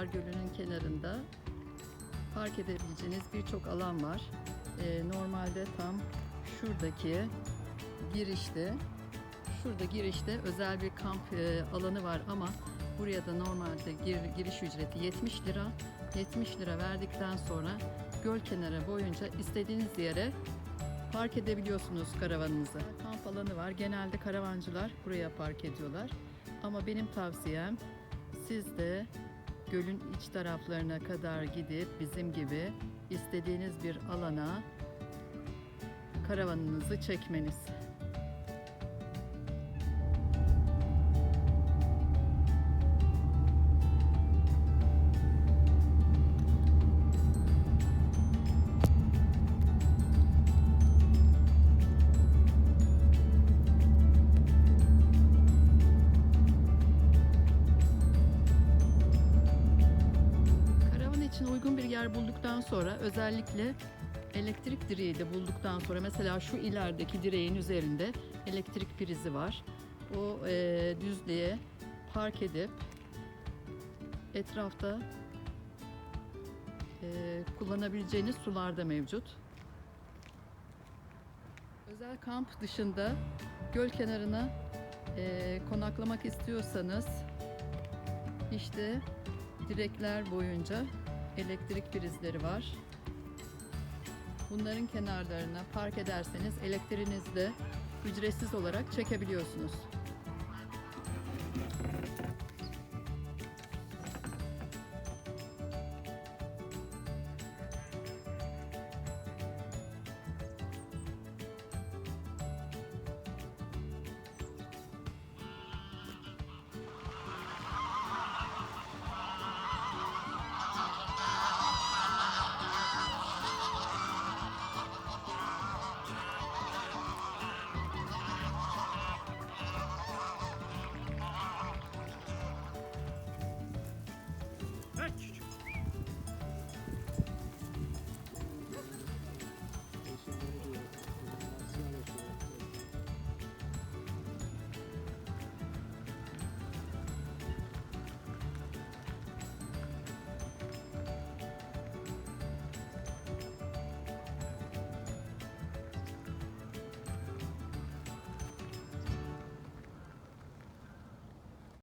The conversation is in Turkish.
Karalar Gölü'nün kenarında park edebileceğiniz birçok alan var. Ee, normalde tam şuradaki girişte, şurada girişte özel bir kamp e, alanı var ama buraya da normalde gir- giriş ücreti 70 lira. 70 lira verdikten sonra göl kenarı boyunca istediğiniz yere park edebiliyorsunuz karavanınızı. Kamp alanı var. Genelde karavancılar buraya park ediyorlar. Ama benim tavsiyem siz de gölün iç taraflarına kadar gidip bizim gibi istediğiniz bir alana karavanınızı çekmeniz. İçin uygun bir yer bulduktan sonra özellikle elektrik direği de bulduktan sonra mesela şu ilerideki direğin üzerinde elektrik prizi var. O e, düzlüğe park edip etrafta e, kullanabileceğiniz sular da mevcut. Özel kamp dışında göl kenarına e, konaklamak istiyorsanız işte direkler boyunca elektrik prizleri var. Bunların kenarlarına park ederseniz elektriğinizi de ücretsiz olarak çekebiliyorsunuz.